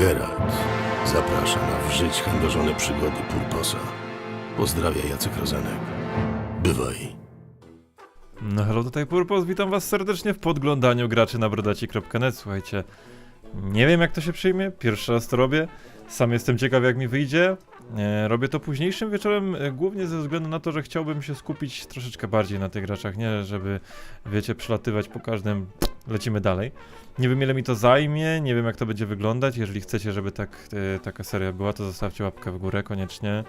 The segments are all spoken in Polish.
Geralt zaprasza na w żyć chędożone przygody Purposa. Pozdrawia Jacek Rozenek. Bywaj. No hello, tutaj Purpos, witam was serdecznie w podglądaniu graczy na brodaci.net. Słuchajcie, nie wiem jak to się przyjmie, pierwszy raz to robię, sam jestem ciekaw jak mi wyjdzie. E, robię to późniejszym wieczorem, e, głównie ze względu na to, że chciałbym się skupić troszeczkę bardziej na tych graczach, nie żeby, wiecie, przelatywać po każdym, lecimy dalej. Nie wiem ile mi to zajmie, nie wiem jak to będzie wyglądać, jeżeli chcecie, żeby tak, e, taka seria była, to zostawcie łapkę w górę koniecznie.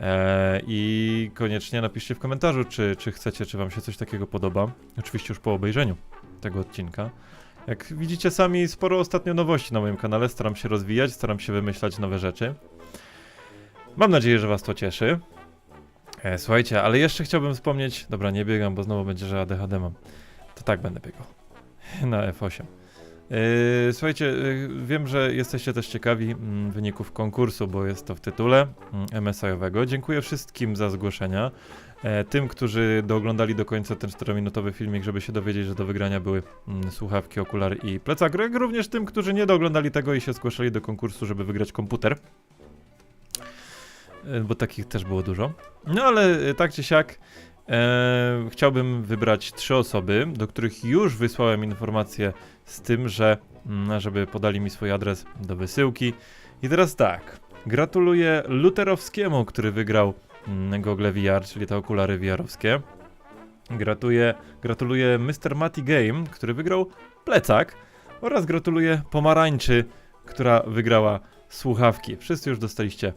E, I koniecznie napiszcie w komentarzu, czy, czy chcecie, czy wam się coś takiego podoba. Oczywiście już po obejrzeniu tego odcinka. Jak widzicie sami, sporo ostatnio nowości na moim kanale. Staram się rozwijać, staram się wymyślać nowe rzeczy. Mam nadzieję, że was to cieszy. E, słuchajcie, ale jeszcze chciałbym wspomnieć... Dobra, nie biegam, bo znowu będzie, że ADHD mam. To tak będę biegał. Na F8. Yy, słuchajcie, yy, wiem, że jesteście też ciekawi mm, wyników konkursu, bo jest to w tytule mm, MSI-owego. Dziękuję wszystkim za zgłoszenia. E, tym, którzy dooglądali do końca ten 4-minutowy filmik, żeby się dowiedzieć, że do wygrania były mm, słuchawki, okulary i plecak, jak również tym, którzy nie dooglądali tego i się zgłaszali do konkursu, żeby wygrać komputer. E, bo takich też było dużo. No ale e, tak czy siak, e, chciałbym wybrać trzy osoby, do których już wysłałem informację z tym, że mm, żeby podali mi swój adres do wysyłki. I teraz tak, gratuluję Luterowskiemu, który wygrał mm, Google VR, czyli te okulary VR-owskie. Gratuluję, gratuluję Mr. Matty Game, który wygrał plecak. Oraz gratuluję Pomarańczy, która wygrała słuchawki. Wszyscy już dostaliście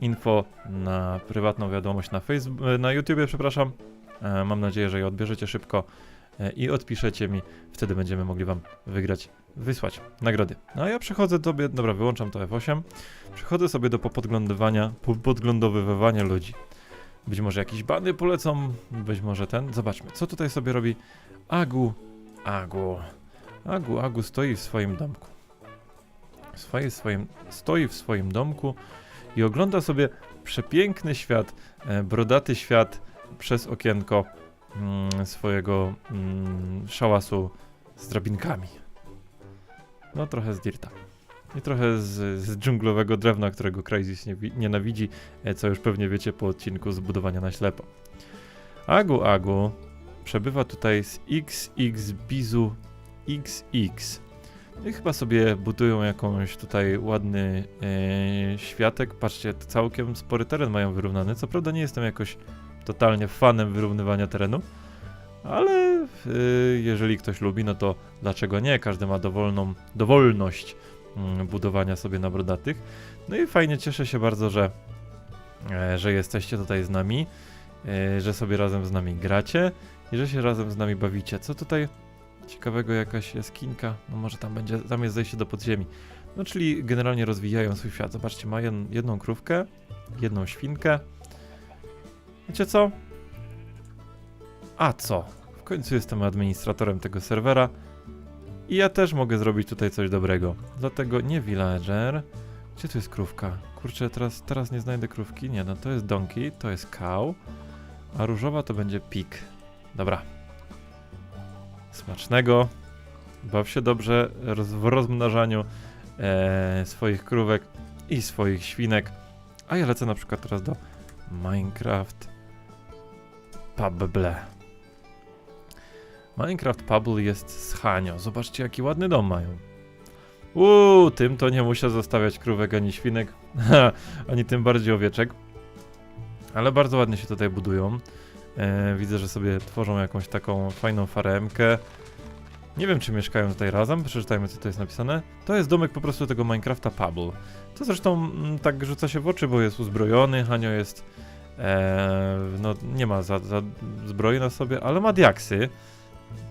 info na prywatną wiadomość na, Facebook, na YouTubie, przepraszam. E, Mam nadzieję, że je odbierzecie szybko e, i odpiszecie mi. Wtedy będziemy mogli wam wygrać, wysłać nagrody. No a ja przechodzę sobie, dobra, wyłączam to F8. Przechodzę sobie do popodglądywania, po- podglądowywania ludzi. Być może jakieś bany polecą, być może ten. Zobaczmy, co tutaj sobie robi Agu. Agu. Agu, Agu stoi w swoim domku. W swoim, stoi w swoim domku i ogląda sobie przepiękny świat, e, brodaty świat przez okienko mm, swojego mm, szałasu z drabinkami. No trochę z dirta. I trochę z, z dżunglowego drewna, którego Crysis nie, wi- nienawidzi, e, co już pewnie wiecie po odcinku zbudowania na ślepo. Agu Agu przebywa tutaj z XX Bizu XX. I chyba sobie budują jakąś tutaj ładny e, światek. Patrzcie, całkiem spory teren mają wyrównany. Co prawda nie jestem jakoś totalnie fanem wyrównywania terenu, ale e, jeżeli ktoś lubi, no to dlaczego nie? Każdy ma dowolną, dowolność mm, budowania sobie na brodatych. No i fajnie, cieszę się bardzo, że, e, że jesteście tutaj z nami, że sobie razem z nami gracie i że się razem z nami bawicie. Co tutaj ciekawego jakaś jaskinka, no może tam będzie, tam jest zejście do podziemi. No czyli generalnie rozwijają swój świat. Zobaczcie, ma jed, jedną krówkę, jedną świnkę. Wiecie co? A co? W końcu jestem administratorem tego serwera i ja też mogę zrobić tutaj coś dobrego. Dlatego nie villager. Gdzie tu jest krówka? Kurczę, teraz, teraz nie znajdę krówki. Nie, no to jest donkey, to jest cow, a różowa to będzie pig. Dobra, Smacznego. Baw się dobrze w rozmnażaniu e, swoich krówek i swoich świnek. A ja lecę na przykład teraz do Minecraft Pubble. Minecraft Pubble jest z Hanio. Zobaczcie, jaki ładny dom mają. Uuu, tym to nie muszę zostawiać krówek ani świnek, ani tym bardziej owieczek. Ale bardzo ładnie się tutaj budują. E, widzę, że sobie tworzą jakąś taką fajną faremkę. Nie wiem, czy mieszkają tutaj razem. Przeczytajmy, co to jest napisane. To jest domek po prostu tego Minecrafta Pubble. To zresztą mm, tak rzuca się w oczy, bo jest uzbrojony. Hanio jest. E, no, nie ma za, za zbroi na sobie, ale ma diaksy.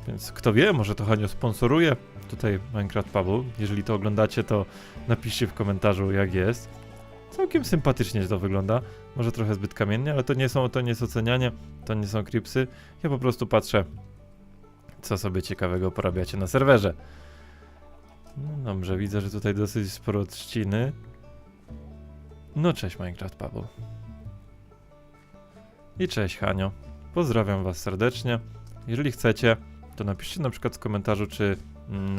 Więc kto wie, może to Hanio sponsoruje tutaj Minecraft Pubble. Jeżeli to oglądacie, to napiszcie w komentarzu, jak jest. Całkiem sympatycznie to wygląda. Może trochę zbyt kamiennie, ale to nie są, to nie jest ocenianie, to nie są kripsy. Ja po prostu patrzę, co sobie ciekawego porabiacie na serwerze. No dobrze, widzę, że tutaj dosyć sporo trzciny. No cześć Minecraft Paweł. I cześć Hanio. Pozdrawiam was serdecznie. Jeżeli chcecie, to napiszcie na przykład w komentarzu, czy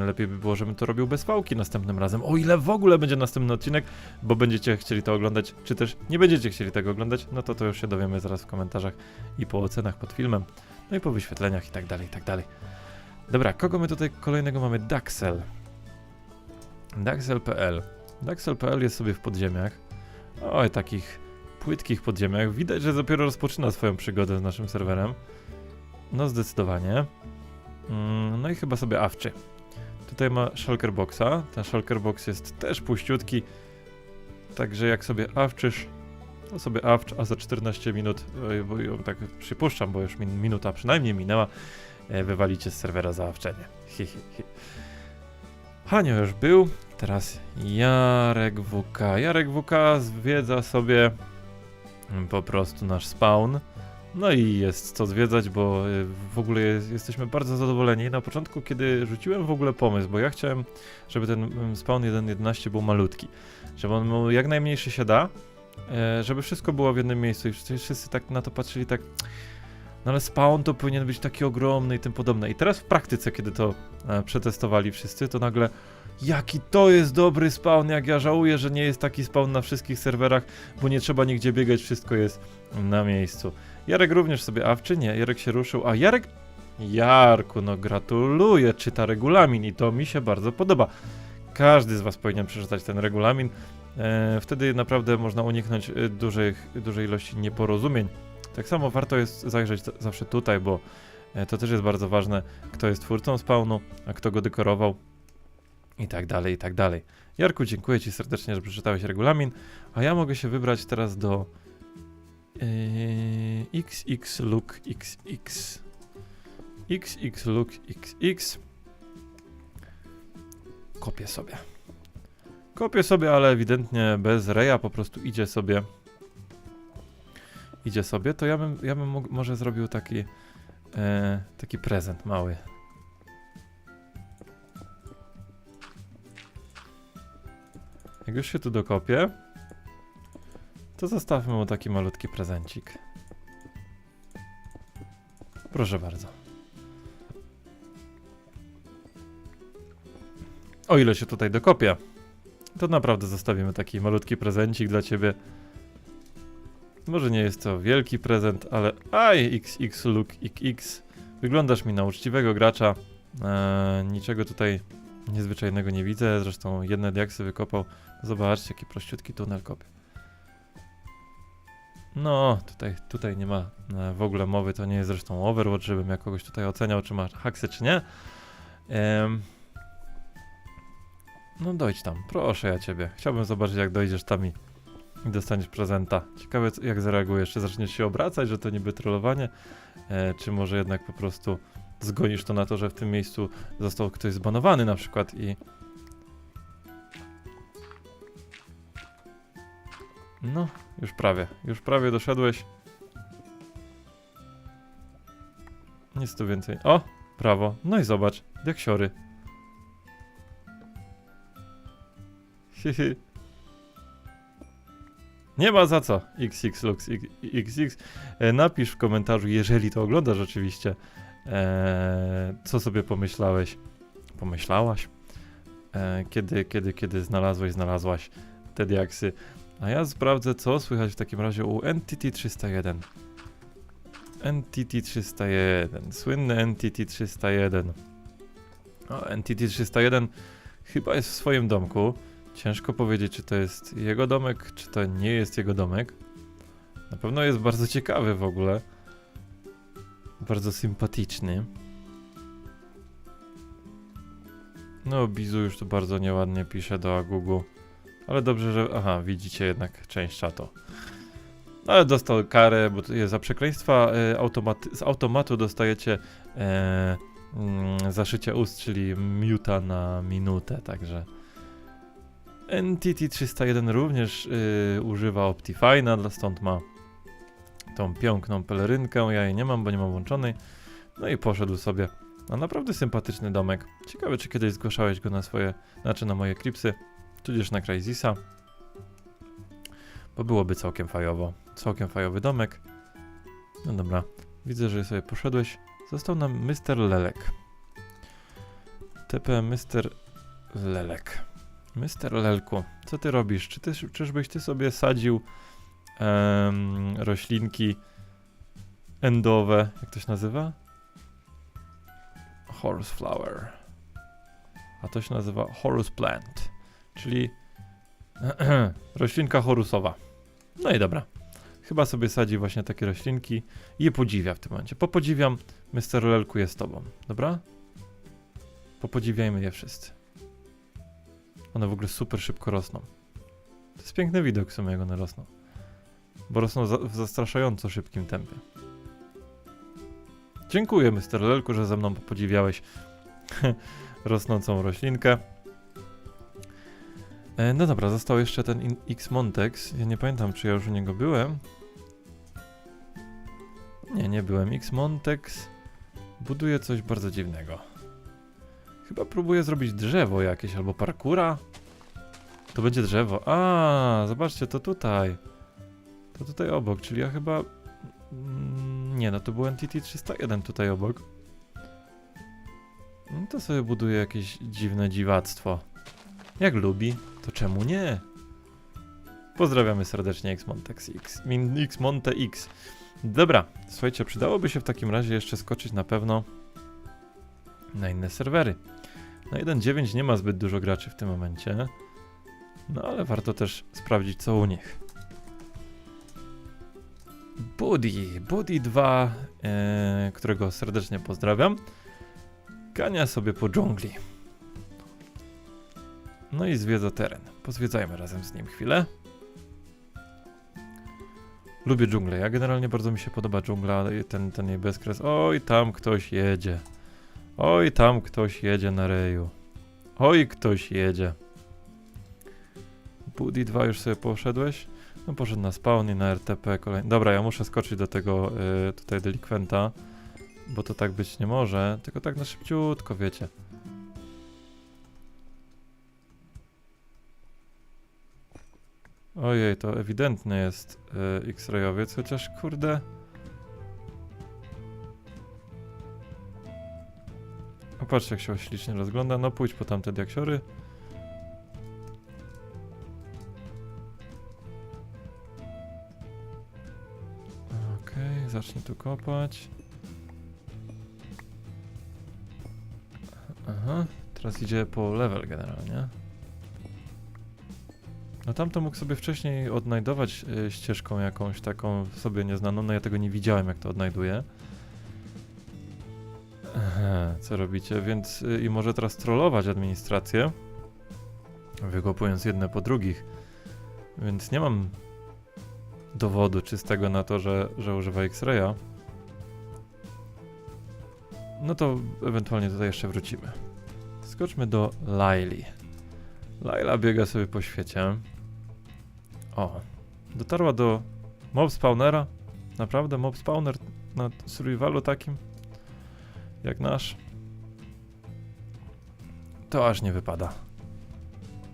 lepiej by było, żebym to robił bez fałki następnym razem. O ile w ogóle będzie następny odcinek, bo będziecie chcieli to oglądać, czy też nie będziecie chcieli tego oglądać, no to to już się dowiemy zaraz w komentarzach i po ocenach pod filmem, no i po wyświetleniach i tak dalej, i tak dalej. Dobra, kogo my tutaj kolejnego mamy? Daxel. Daxel.pl. Daxel.pl jest sobie w podziemiach. Oj, takich płytkich podziemiach. Widać, że dopiero rozpoczyna swoją przygodę z naszym serwerem. No, zdecydowanie. Mm, No i chyba sobie awczy. Tutaj ma Shulker Boxa. Ten Shulker Box jest też puściutki. Także jak sobie awczysz, to sobie awcz, a za 14 minut, oj, bo tak przypuszczam, bo już min minuta przynajmniej minęła, e, wywalicie z serwera za awczenie. Hanio już był, teraz Jarek WK. Jarek WK zwiedza sobie po prostu nasz spawn. No i jest co zwiedzać, bo y, w ogóle jest, jesteśmy bardzo zadowoleni. Na początku, kiedy rzuciłem w ogóle pomysł, bo ja chciałem, żeby ten mm, spawn 1.11 był malutki, żeby on był jak najmniejszy się da, e, żeby wszystko było w jednym miejscu i wszyscy, wszyscy tak na to patrzyli tak, no ale spawn to powinien być taki ogromny i tym podobne. I teraz w praktyce, kiedy to e, przetestowali wszyscy, to nagle jaki to jest dobry spawn, jak ja żałuję, że nie jest taki spawn na wszystkich serwerach, bo nie trzeba nigdzie biegać, wszystko jest na miejscu. Jarek również sobie awczy, nie, Jarek się ruszył, a Jarek... Jarku, no gratuluję, czyta regulamin i to mi się bardzo podoba. Każdy z was powinien przeczytać ten regulamin, e, wtedy naprawdę można uniknąć e, dużych, dużej ilości nieporozumień. Tak samo warto jest zajrzeć za- zawsze tutaj, bo e, to też jest bardzo ważne, kto jest twórcą spawnu, a kto go dekorował i tak dalej, i tak dalej. Jarku, dziękuję ci serdecznie, że przeczytałeś regulamin, a ja mogę się wybrać teraz do Yy, XX look XX XX look XX Kopię sobie. Kopię sobie, ale ewidentnie bez reja, po prostu idzie sobie. Idzie sobie, to ja bym, ja bym mógł, może zrobił taki e, taki prezent mały. Jak już się tu dokopię, to zostawmy mu taki malutki prezencik. Proszę bardzo. O ile się tutaj dokopię, to naprawdę zostawimy taki malutki prezencik dla ciebie. Może nie jest to wielki prezent, ale aj, XX look XX. Wyglądasz mi na uczciwego gracza. Eee, niczego tutaj niezwyczajnego nie widzę. Zresztą jedne diaksy wykopał. Zobaczcie, jaki prościutki tunel kopie. No, tutaj, tutaj nie ma e, w ogóle mowy, to nie jest zresztą Overwatch, żebym ja kogoś tutaj oceniał, czy ma haksy, czy nie. No dojdź tam, proszę ja ciebie. Chciałbym zobaczyć, jak dojdziesz tam i, i dostaniesz prezenta. Ciekawe, jak zareagujesz. Czy zaczniesz się obracać, że to niby trollowanie, e, czy może jednak po prostu zgonisz to na to, że w tym miejscu został ktoś zbanowany na przykład i... No, już prawie, już prawie doszedłeś. Nic tu więcej. O, prawo. No i zobacz, jak siory. Nie ma za co. XX Lux XX. E, napisz w komentarzu, jeżeli to oglądasz oczywiście, e, co sobie pomyślałeś, pomyślałaś, e, kiedy, kiedy, kiedy znalazłeś, znalazłaś te diaksy. A ja sprawdzę, co słychać w takim razie u Entity 301. Entity 301, słynny Entity 301. O, Entity 301 chyba jest w swoim domku. Ciężko powiedzieć, czy to jest jego domek, czy to nie jest jego domek. Na pewno jest bardzo ciekawy w ogóle. Bardzo sympatyczny. No, Bizu już tu bardzo nieładnie pisze do Agugu. Ale dobrze, że. Aha, widzicie jednak część czatu. No, Ale dostał karę, bo to jest za przekleństwa automaty, z automatu dostajecie e, mm, zaszycie ust, czyli muta na minutę, także. Entity 301 również y, używa Optifine'a, stąd ma tą piękną pelerynkę. Ja jej nie mam, bo nie mam włączonej. No i poszedł sobie na naprawdę sympatyczny domek. Ciekawe, czy kiedyś zgłaszałeś go na swoje, znaczy na moje klipsy, tudzież na Crazisa. Bo byłoby całkiem fajowo. Całkiem fajowy domek. No dobra, widzę, że sobie poszedłeś. Został nam Mr. Lelek. TP Mr. Lelek. Mr. Lelku, co ty robisz? Czy ty, czyżbyś ty sobie sadził em, roślinki endowe, jak to się nazywa? Horse flower. A to się nazywa Horus plant, czyli roślinka horusowa. No i dobra. Chyba sobie sadzi właśnie takie roślinki i je podziwia w tym momencie. Popodziwiam, Mr. Lelku jest z tobą, dobra? Popodziwiajmy je wszyscy. One w ogóle super szybko rosną. To jest piękny widok w sumie, jak one rosną. Bo rosną za w zastraszająco szybkim tempie. Dziękuję, Mr. Lelku, że ze mną podziwiałeś rosnącą roślinkę. E, no dobra, został jeszcze ten in- X-Montex. Ja nie pamiętam, czy ja już u niego byłem. Nie, nie byłem. X-Montex buduje coś bardzo dziwnego. Chyba próbuje zrobić drzewo jakieś albo parkura. To będzie drzewo. A, zobaczcie, to tutaj. To tutaj obok, czyli ja chyba. Mm, Nie, no to był NTT 301 tutaj obok. No to sobie buduje jakieś dziwne dziwactwo. Jak lubi, to czemu nie? Pozdrawiamy serdecznie Xmontex X. Xmonte X. Dobra, słuchajcie, przydałoby się w takim razie jeszcze skoczyć na pewno na inne serwery. Na 1.9 nie ma zbyt dużo graczy w tym momencie. No ale warto też sprawdzić co u nich. Buddy, Buddy 2, e, którego serdecznie pozdrawiam, gania sobie po dżungli. No i zwiedza teren. Pozwiedzajmy razem z nim chwilę. Lubię dżunglę. Ja generalnie bardzo mi się podoba dżungla, ten, ten jej bezkres. Oj, tam ktoś jedzie. Oj, tam ktoś jedzie na reju. Oj, ktoś jedzie. Buddy 2 już sobie poszedłeś? No poszedł na spawn i na RTP kolejny. Dobra, ja muszę skoczyć do tego y, tutaj delikwenta, bo to tak być nie może, tylko tak na szybciutko, wiecie. Ojej, to ewidentny jest y, X-rayowiec, chociaż kurde... O, patrz jak się ślicznie rozgląda, no pójdź po tamte diaksiory. Okej, zacznij tu kopać. Aha, teraz idzie po level generalnie. No tam to mógł sobie wcześniej odnajdować y, ścieżką jakąś taką sobie nieznaną, no ja tego nie widziałem jak to odnajduje. Co robicie? Więc y, i może teraz trollować administrację, wykopując jedne po drugich. Więc nie mam dowodu czystego na to, że, że używa X-Raya. No to ewentualnie tutaj jeszcze wrócimy. Skoczmy do Laili. Laila biega sobie po świecie. O, dotarła do mob spawnera. Naprawdę mob spawner na survivalu takim jak nasz. To aż nie wypada.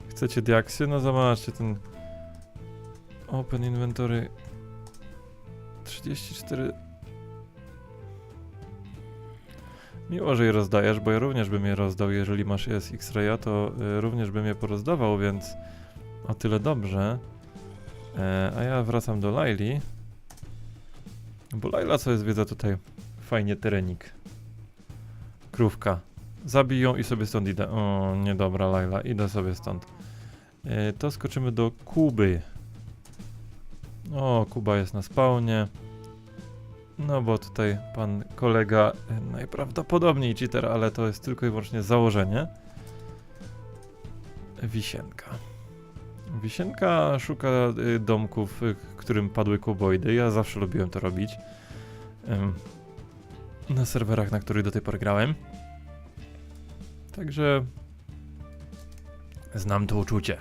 Chcecie diaksy? No zobaczcie ten Open inventory 34 Miło, że je rozdajesz, bo ja również bym je rozdał, jeżeli masz jest X-Raya, to y, również bym je porozdawał, więc o tyle dobrze. E, a ja wracam do Laili. Bo Laila co jest wiedza tutaj? Fajnie terenik. Krówka. Zabij ją i sobie stąd idę. O, niedobra Laila, idę sobie stąd. E, to skoczymy do Kuby. O, Kuba jest na spawnie. No bo tutaj pan kolega e, najprawdopodobniej cheater, ale to jest tylko i wyłącznie założenie. Wisienka. Wisienka szuka y, domków, y, którym padły kuboidy. Ja zawsze lubiłem to robić. Na serwerach, na których do tej pory grałem. Także znam to uczucie.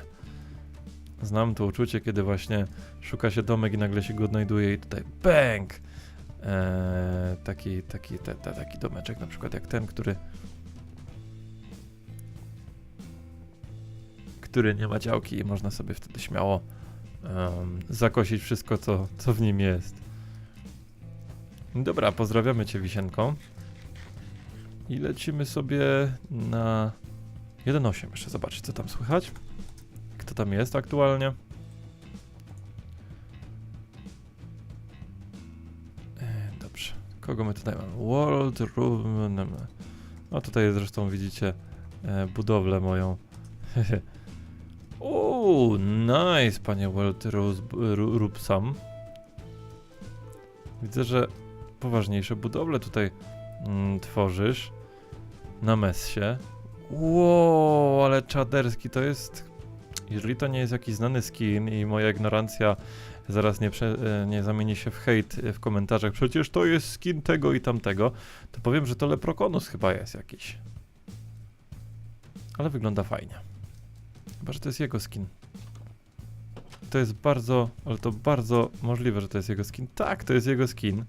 Znam to uczucie, kiedy właśnie szuka się domek i nagle się go odnajduje i tutaj BANG! Eee, taki, taki, te, te, taki domeczek na przykład jak ten, który który nie ma działki i można sobie wtedy śmiało em, zakosić wszystko, co, co w nim jest. Dobra, pozdrawiamy Cię, Wisienko. I lecimy sobie na 1.8. Jeszcze zobaczyć, co tam słychać. Kto tam jest aktualnie. E, Dobrze. Kogo my tutaj mamy? World Room. No tutaj zresztą widzicie e, budowlę moją. Uuu, nice, panie World Rose- Ru- Rubsam. Widzę, że poważniejsze budowle tutaj mm, tworzysz na messie. Wow, ale czaderski to jest. Jeżeli to nie jest jakiś znany skin i moja ignorancja zaraz nie, prze, e, nie zamieni się w hejt w komentarzach, przecież to jest skin tego i tamtego, to powiem, że to Leprokonus chyba jest jakiś. Ale wygląda fajnie. Chyba, że to jest jego skin. To jest bardzo, ale to bardzo możliwe, że to jest jego skin. Tak, to jest jego skin.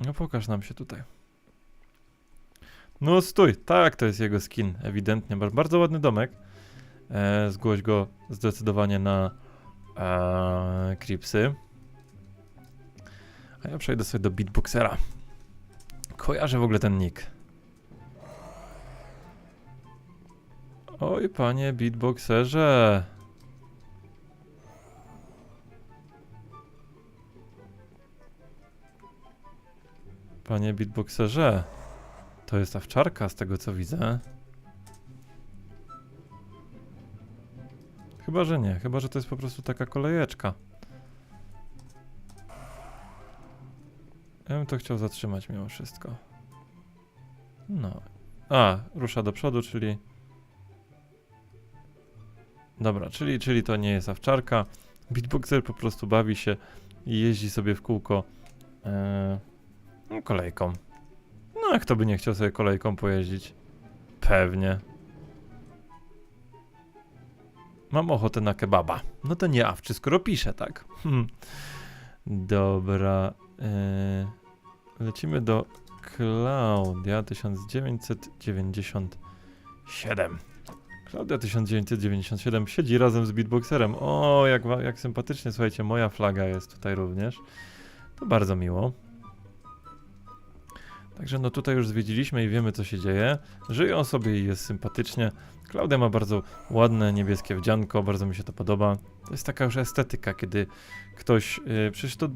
No pokaż nam się tutaj. No stój, tak, to jest jego skin, ewidentnie. Masz bardzo ładny domek. E, zgłoś go zdecydowanie na e, Cripsy. A ja przejdę sobie do Beatboxera. Kojarzę w ogóle ten nick. Oj, panie beatboxerze. Panie beatboxerze. To jest awczarka z tego co widzę. Chyba, że nie. Chyba, że to jest po prostu taka kolejeczka. Ja bym to chciał zatrzymać mimo wszystko. No. A, rusza do przodu, czyli... Dobra, czyli, czyli to nie jest awczarka. Beatboxer po prostu bawi się i jeździ sobie w kółko no, kolejką. No, a kto by nie chciał sobie kolejką pojeździć? Pewnie. Mam ochotę na kebaba. No to nie awczy, skoro piszę, tak? Hmm. Dobra. e, lecimy do Klaudia 1997. Klaudia 1997 siedzi razem z beatboxerem. O, jak, jak sympatycznie, słuchajcie, moja flaga jest tutaj również. To bardzo miło. Także no tutaj już zwiedziliśmy i wiemy co się dzieje. Żyją sobie i jest sympatycznie. Klaudia ma bardzo ładne niebieskie wdzianko, bardzo mi się to podoba. To jest taka już estetyka, kiedy ktoś, yy, przecież to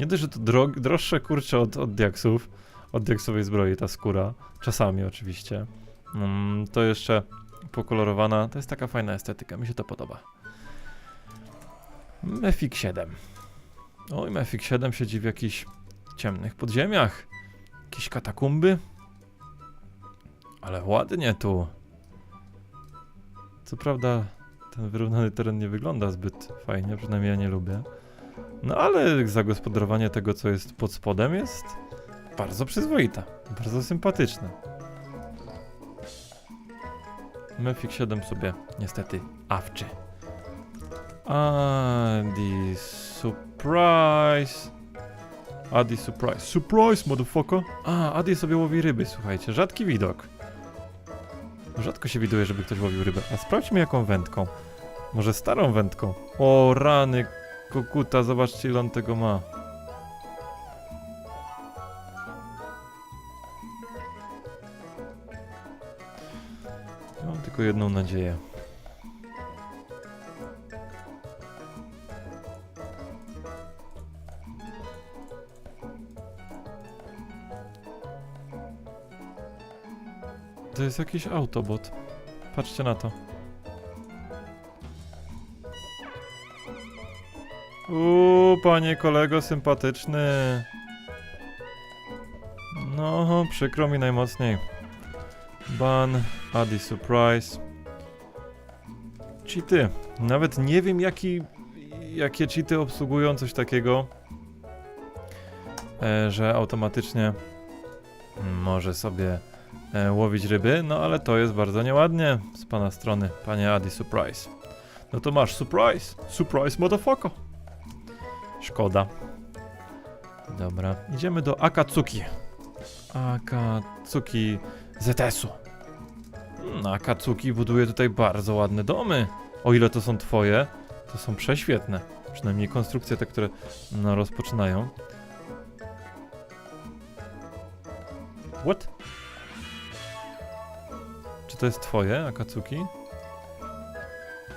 nie dość, że to droższe kurcze od, od diaksów, od diaksowej zbroi ta skóra, czasami oczywiście. Mm, to jeszcze pokolorowana, to jest taka fajna estetyka, mi się to podoba. Mefik 7. Oj, Mefik 7 siedzi w jakichś ciemnych podziemiach. Jakieś katakumby. Ale ładnie tu. Co prawda, ten wyrównany teren nie wygląda zbyt fajnie, przynajmniej ja nie lubię. No ale zagospodarowanie tego, co jest pod spodem, jest bardzo przyzwoite, bardzo sympatyczne. Mefik 7 sobie niestety awczy. Adi Surprise. Adi Surprise. Surprise, motherfucker. A, Adi sobie łowi ryby, słuchajcie. Rzadki widok. Rzadko się widuje, żeby ktoś łowił rybę. A sprawdźmy jaką wędką. Może starą wędką. O, rany kokuta, zobaczcie ile on tego ma. Tylko jedną nadzieję. To jest jakiś autobot. Patrzcie na to. Uuu, panie kolego sympatyczny. No, przykro mi najmocniej. Ban, Adi Surprise. Cheaty. Nawet nie wiem jaki, jakie cheaty obsługują coś takiego, e, że automatycznie może sobie e, łowić ryby, no ale to jest bardzo nieładnie z pana strony, panie Adi Surprise. No to masz surprise, surprise motherfucker. Szkoda. Dobra, idziemy do Akatsuki. Akatsuki ZS-u. Hmm, Akatsuki buduje tutaj bardzo ładne domy. O ile to są twoje, to są prześwietne. Przynajmniej konstrukcje te, które no, rozpoczynają. What? Czy to jest twoje, Akatsuki?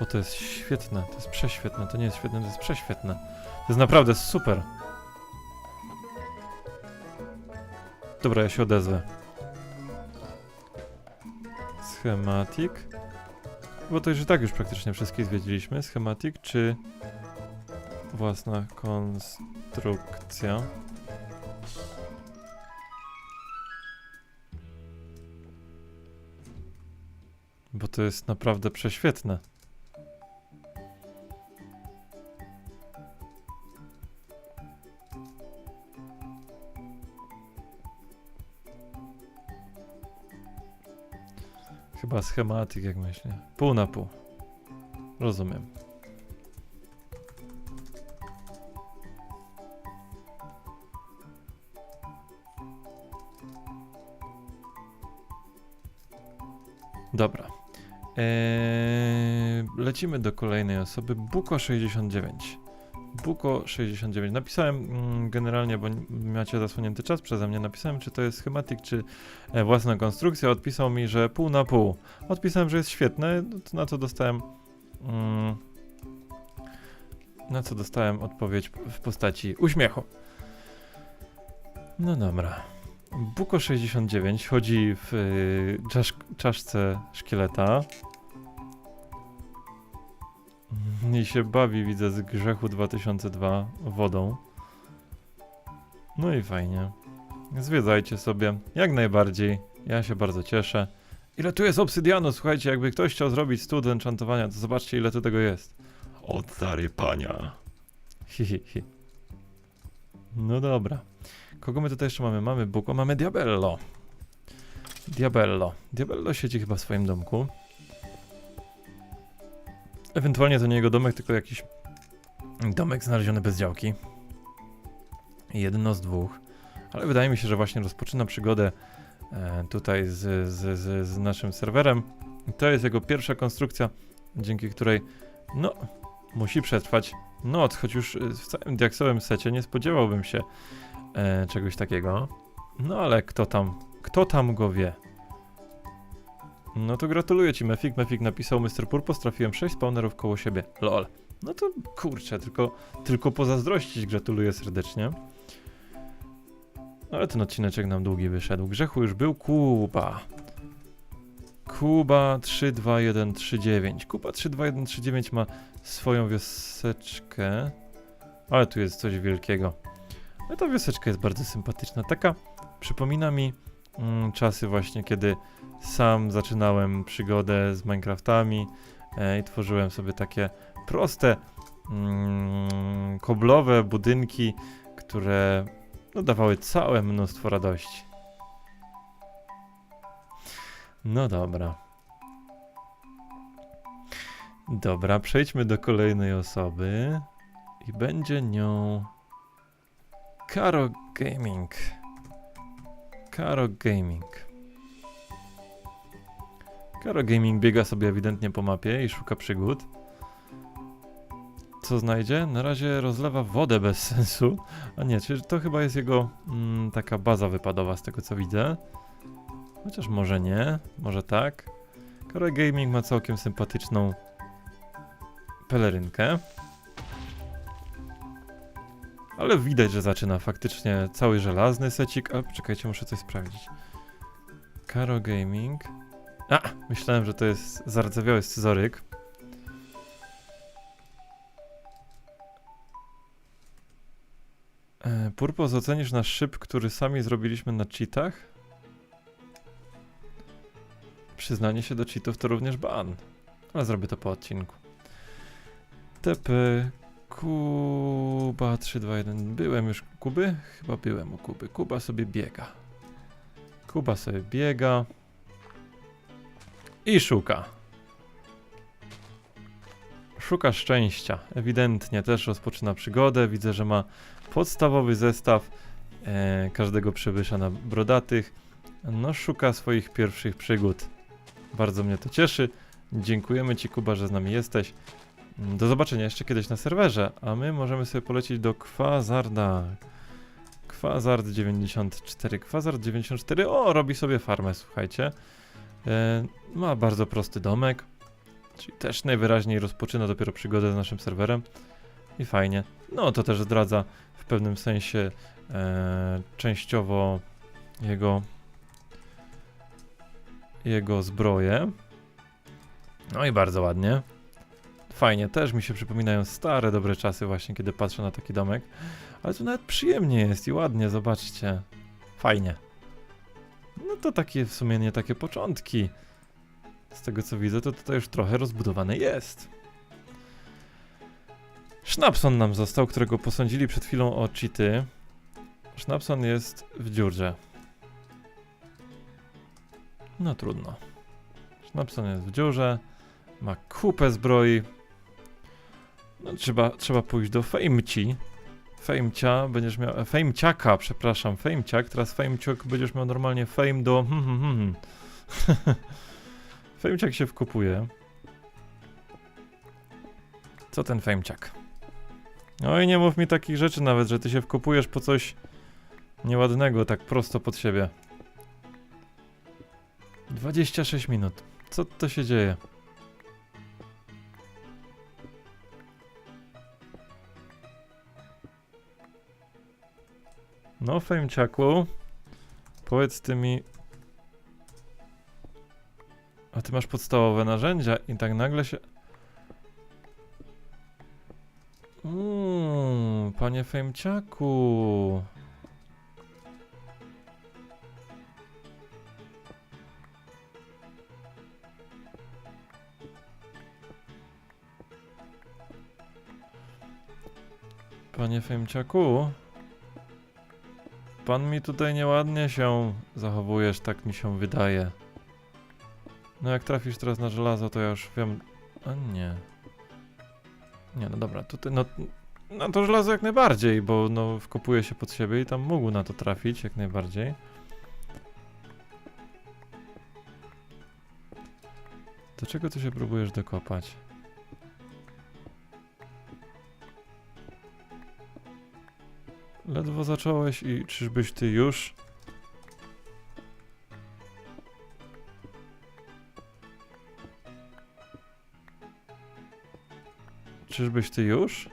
O, to jest świetne, to jest prześwietne, to nie jest świetne, to jest prześwietne. To jest naprawdę super. Dobra, ja się odezwę. Schematic. Bo to już i tak już praktycznie wszystkie zwiedziliśmy. Schematic czy własna konstrukcja? Bo to jest naprawdę prześwietne. Chyba schematyk, jak myślę. Pół na pół. Rozumiem. Dobra. Eee, lecimy do kolejnej osoby. Buko69. Buko69. Napisałem mm, generalnie, bo macie zasłonięty czas przeze mnie, napisałem, czy to jest schematik, czy e, własna konstrukcja. Odpisał mi, że pół na pół. Odpisałem, że jest świetne, na co dostałem. Mm, na co dostałem odpowiedź w postaci uśmiechu. No dobra. Buko69 chodzi w y, czasz, czaszce szkieleta. I się bawi, widzę, z grzechu 2002 wodą. No i fajnie. Zwiedzajcie sobie, jak najbardziej. Ja się bardzo cieszę. Ile tu jest obsydianu? Słuchajcie, jakby ktoś chciał zrobić stud enchantowania, to zobaczcie ile tu tego jest. Od zarypania. Hi, hi, hi. No dobra. Kogo my tutaj jeszcze mamy? Mamy Buko, mamy Diabello. Diabello. Diabello siedzi chyba w swoim domku. Ewentualnie to nie jego domek, tylko jakiś domek znaleziony bez działki. Jedno z dwóch. Ale wydaje mi się, że właśnie rozpoczyna przygodę e, tutaj z, z, z, z naszym serwerem. I to jest jego pierwsza konstrukcja, dzięki której, no, musi przetrwać noc, choć już e, w całym diaksowym secie nie spodziewałbym się e, czegoś takiego. No ale kto tam, kto tam go wie? No to gratuluję ci, Mefik. Mefik napisał Mr. Purpose, trafiłem 6 spawnerów koło siebie. Lol. No to kurczę, tylko, tylko pozazdrościć gratuluję serdecznie. Ale ten odcineczek nam długi wyszedł. Grzechu już był Kuba. Kuba 32139. Kuba 32139 ma swoją wioseczkę. Ale tu jest coś wielkiego. No ta wioseczka jest bardzo sympatyczna. Taka przypomina mi mm, czasy właśnie, kiedy sam zaczynałem przygodę z Minecraftami e, i tworzyłem sobie takie proste mm, koblowe budynki, które no, dawały całe mnóstwo radości. No dobra. Dobra, przejdźmy do kolejnej osoby i będzie nią Karo Gaming. Karo Gaming. Karo Gaming biega sobie ewidentnie po mapie i szuka przygód. Co znajdzie? Na razie rozlewa wodę bez sensu. A nie, czy to chyba jest jego mm, taka baza wypadowa z tego co widzę. Chociaż może nie, może tak. Karo Gaming ma całkiem sympatyczną pelerynkę. Ale widać, że zaczyna faktycznie cały żelazny secik. Ale czekajcie, muszę coś sprawdzić. Karo Gaming. A, myślałem, że to jest zardzewiały scyzoryk. E, Purpos, ocenisz nasz szyb, który sami zrobiliśmy na cheatach? Przyznanie się do cheatów to również ban. Ale zrobię to po odcinku. TP Kuba 321. Byłem już u Kuby? Chyba byłem u Kuby. Kuba sobie biega. Kuba sobie biega. I szuka. Szuka szczęścia. Ewidentnie też rozpoczyna przygodę. Widzę, że ma podstawowy zestaw e, każdego przybysza na brodatych. No, szuka swoich pierwszych przygód. Bardzo mnie to cieszy. Dziękujemy Ci, Kuba, że z nami jesteś. Do zobaczenia jeszcze kiedyś na serwerze, a my możemy sobie polecieć do Kwazarda. Kwazard 94. Kwazard 94. O, robi sobie farmę, słuchajcie. E, ma bardzo prosty domek. Czyli też najwyraźniej rozpoczyna dopiero przygodę z naszym serwerem. I fajnie. No to też zdradza w pewnym sensie e, częściowo jego jego zbroję. No i bardzo ładnie. Fajnie, też mi się przypominają stare, dobre czasy właśnie, kiedy patrzę na taki domek. Ale tu nawet przyjemnie jest i ładnie, zobaczcie. Fajnie. No to takie w sumie nie takie początki. Z tego co widzę, to tutaj już trochę rozbudowane jest. Schnapson nam został, którego posądzili przed chwilą o cheaty. Schnapson jest w dziurze. No trudno. Schnapson jest w dziurze. Ma kupę zbroi. No, trzeba, trzeba pójść do Fejmci. Fejmcia będziesz miał. Fejmciaka, przepraszam, Fejmciak. Teraz Fejmciak będziesz miał normalnie Fame do. Hmm, hmm, hmm. Fejmciak się wkupuje. Co ten Fejmciak? Oj, nie mów mi takich rzeczy nawet, że ty się wkopujesz po coś nieładnego, tak prosto pod siebie. 26 minut. Co to się dzieje? No, Fejmciaku. Powiedz ty mi... A ty masz podstawowe narzędzia i tak nagle się... Uuu, panie Fejmciaku. Panie Fejmciaku. Pan mi tutaj nieładnie się zachowujesz, tak mi się wydaje. No jak trafisz teraz na żelazo, to ja już wiem... A nie. Nie, no dobra, tutaj no... Na to żelazo jak najbardziej, bo no wkopuje się pod siebie i tam mógł na to trafić jak najbardziej. Do czego ty się próbujesz dokopać? Ledwo zacząłeś i czyżbyś ty już? Czyżbyś ty już?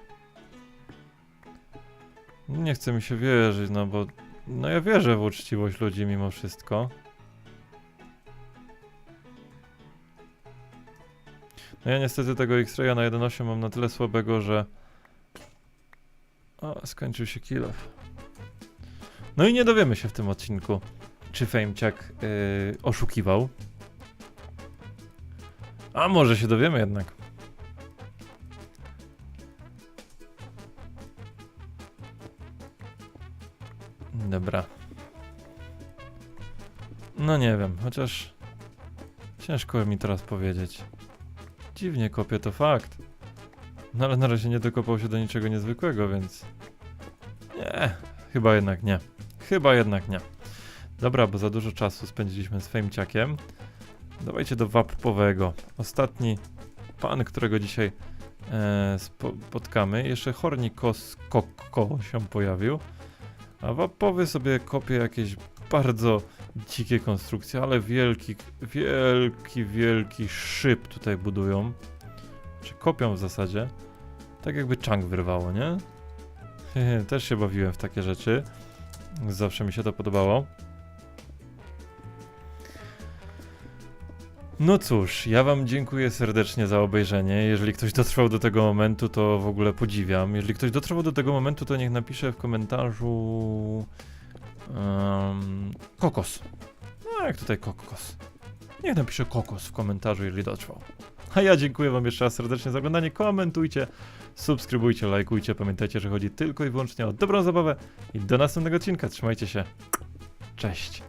Nie chce mi się wierzyć, no bo... No ja wierzę w uczciwość ludzi mimo wszystko. No ja niestety tego X-Raya na 1.8 mam na tyle słabego, że... O, skończył się kill off. No i nie dowiemy się w tym odcinku, czy Fejmciak yy, oszukiwał. A może się dowiemy jednak. Dobra. No nie wiem, chociaż ciężko mi teraz powiedzieć. Dziwnie kopię, to fakt. No ale na razie nie dokopał się do niczego niezwykłego, więc... Nie, chyba jednak nie. Chyba jednak nie. Dobra, bo za dużo czasu spędziliśmy z Fejmciakiem. Dawajcie do Wappowego. Ostatni pan, którego dzisiaj e, spotkamy. Jeszcze Hornikos Kokko się pojawił. A Wappowy sobie kopie jakieś bardzo dzikie konstrukcje, ale wielki, wielki, wielki szyb tutaj budują. Czy kopią w zasadzie. Tak jakby czang wyrwało, nie? Też się bawiłem w takie rzeczy. Zawsze mi się to podobało. No cóż, ja wam dziękuję serdecznie za obejrzenie. Jeżeli ktoś dotrwał do tego momentu, to w ogóle podziwiam. Jeżeli ktoś dotrwał do tego momentu, to niech napisze w komentarzu um, kokos. No jak tutaj kokos. Niech napisze kokos w komentarzu, jeżeli dotrwał. A ja dziękuję wam jeszcze raz serdecznie za oglądanie. Komentujcie, subskrybujcie, lajkujcie. Pamiętajcie, że chodzi tylko i wyłącznie o dobrą zabawę. I do następnego odcinka. Trzymajcie się. Cześć.